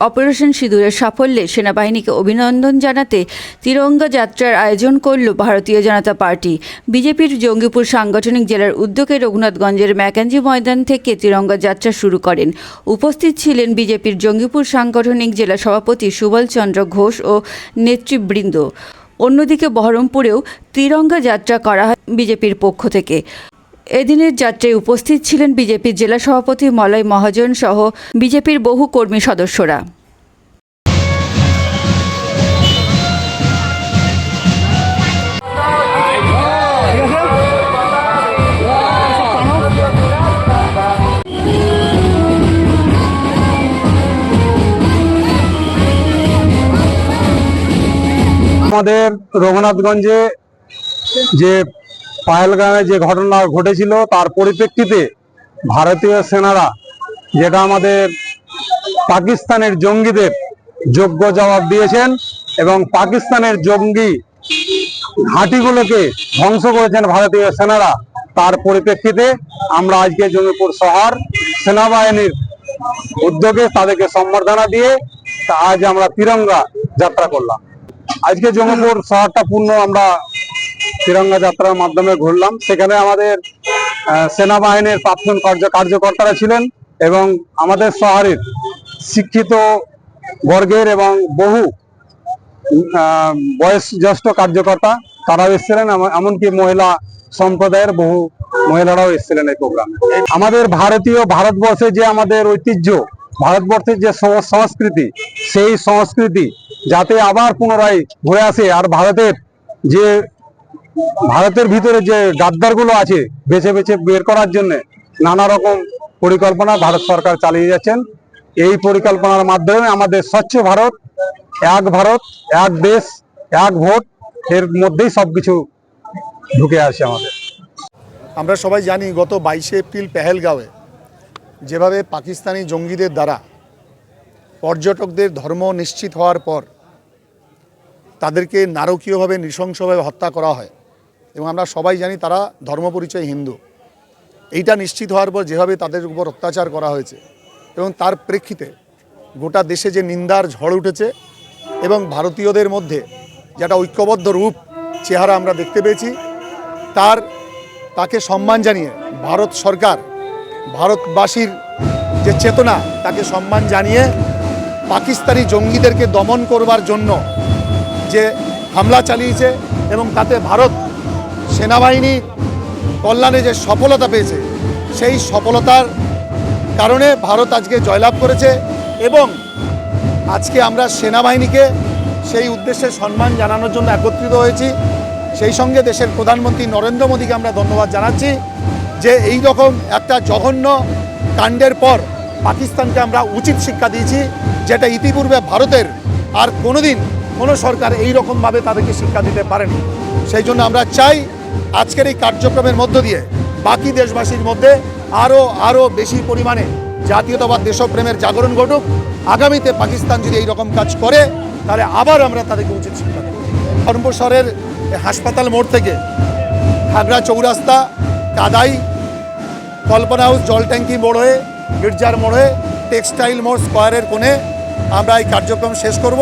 Operation সিঁদুরের সাফল্যে সেনাবাহিনীকে অভিনন্দন জানাতে তিরঙ্গা যাত্রার আয়োজন করল ভারতীয় জনতা পার্টি। বিজেপির জঙ্গিপুর সাংগঠনিক জেলার উদ্যোগে রঘুনাথগঞ্জের ম্যাকাঞ্জি ময়দান থেকে তিরঙ্গা যাত্রা শুরু করেন। উপস্থিত ছিলেন বিজেপির জঙ্গিপুর সাংগঠনিক জেলা সভাপতি সুবল চন্দ্র ঘোষ ও নেতৃবৃন্দ। অন্যদিকে বহরমপুরেও তিরঙ্গা যাত্রা করা হয় বিজেপির পক্ষ থেকে। এদিনের যাত্রায় উপস্থিত ছিলেন বিজেপির জেলা সভাপতি মলয় মহাজন সহ বিজেপির বহু কর্মী সদস্যরা। আমাদের রঘুনাথগঞ্জে যে পায়েলগামে যে ঘটনা ঘটেছিল, তার পরিপ্রেক্ষিতে ভারতীয় সেনারা, যেটা আমাদের পাকিস্তানের জঙ্গিদের যোগ্য জবাব দিয়েছেন এবং পাকিস্তানের জঙ্গি ঘাঁটিগুলোকে ধ্বংস করেছেন ভারতীয় সেনারা, তার পরিপ্রেক্ষিতে আমরা আজকে জঙ্গিপুর শহর সেনাবাহিনীর উদ্যোগে তাদেরকে সম্বর্ধনা দিয়ে আজ আমরা তিরঙ্গা যাত্রা করলাম। আজকে জঙ্গিপুর শহরটা পূর্ণ আমরা তিরঙ্গা যাত্রার মাধ্যমে ঘুরলাম। সেখানে আমাদের সেনাবাহিনীর প্রাক্তন কার্য কার্যকর্তারা ছিলেন এবং আমাদের শহরের শিক্ষিত বর্গের এবং বহু আহ, বয়স জ্যেষ্ঠ কার্যকর্তা তারাও এসেছিলেন। এমন- এমনকি মহিলা সম্প্রদায়ের বহু মহিলারাও এসেছিলেন এই প্রোগ্রামে আমাদের ভারতীয় ভারতবর্ষে যে আমাদের ঐতিহ্য ভারতবর্ষের যে সংস্কৃতি সেই সংস্কৃতি যাতে আবার পুনরায় ঘুরে আসে আর ভারতের যে ভারতের ভিতরে যে গাদ্দারগুলো আছে বেছে বেছে বের করার জন্য নানা রকম পরিকল্পনা ভারত সরকার চালিয়ে যাচ্ছেন। এই পরিকল্পনার মাধ্যমে আমাদের স্বচ্ছ ভারত, এক ভারত, এক দেশ, এক ভোট, এর মধ্যেই সবকিছু ঢুকে আসে আমাদের। আমরা সবাই জানি গত বাইশে এপ্রিল পেহেলগাঁওয়ে যেভাবে পাকিস্তানি জঙ্গিদের দ্বারা পর্যটকদের ধর্ম নিশ্চিত হওয়ার পর তাদেরকে নারকীয়ভাবে নৃশংসভাবে হত্যা করা হয়। এবং আমরা সবাই জানি তারা ধর্ম পরিচয় হিন্দু। এইটা নিশ্চিত হওয়ার পর যেভাবে তাদের উপর অত্যাচার করা হয়েছে এবং তার প্রেক্ষিতে গোটা দেশে যে নিন্দার ঝড় উঠেছে এবং ভারতীয়দের মধ্যে যেটা ঐক্যবদ্ধ রূপ চেহারা আমরা দেখতে পেয়েছি, তার, তাকে সম্মান জানিয়ে ভারত সরকার, ভারতবাসীর যে চেতনা, তাকে সম্মান জানিয়ে পাকিস্তানি জঙ্গিদেরকে দমন করবার জন্য যে হামলা চালিয়েছে এবং তাতে ভারত সেনাবাহিনী কল্যাণে যে সফলতা পেয়েছে, সেই সফলতার কারণে ভারত আজকে জয়লাভ করেছে এবং আজকে আমরা সেনাবাহিনীকে সেই উদ্দেশ্যে সম্মান জানানোর জন্য একত্রিত হয়েছি। সেই সঙ্গে দেশের প্রধানমন্ত্রী নরেন্দ্র মোদীকে আমরা ধন্যবাদ জানাচ্ছি যে এই রকম একটা জঘন্য কাণ্ডের পর পাকিস্তানকে আমরা উচিত শিক্ষা দিয়েছি, যেটা ইতিপূর্বে ভারতের আর কোনোদিন কোনো সরকার এই রকমভাবে তাদেরকে শিক্ষা দিতে পারেনি। সেই জন্য আমরা চাই আজকের এই কার্যক্রমের মধ্য দিয়ে বাকি দেশবাসীর মধ্যে আরও আরও বেশি পরিমাণে জাতীয়তাবাদ দেশপ্রেমের জাগরণ ঘটুক। আগামীতে পাকিস্তান যদি এই রকম কাজ করে, তাহলে আবার আমরা তাদেরকে উচিত শিক্ষা দেব। ধর্মপুর শহরের হাসপাতাল মোড় থেকে খাগড়া চৌরাস্তা, কাদাই, কল্পনা হাউস জল ট্যাঙ্কি মোড় হয়ে, গির্জার মোড় হয়ে, টেক্সটাইল মোড় স্কোয়ারের কোণে আমরা এই কার্যক্রম শেষ করব।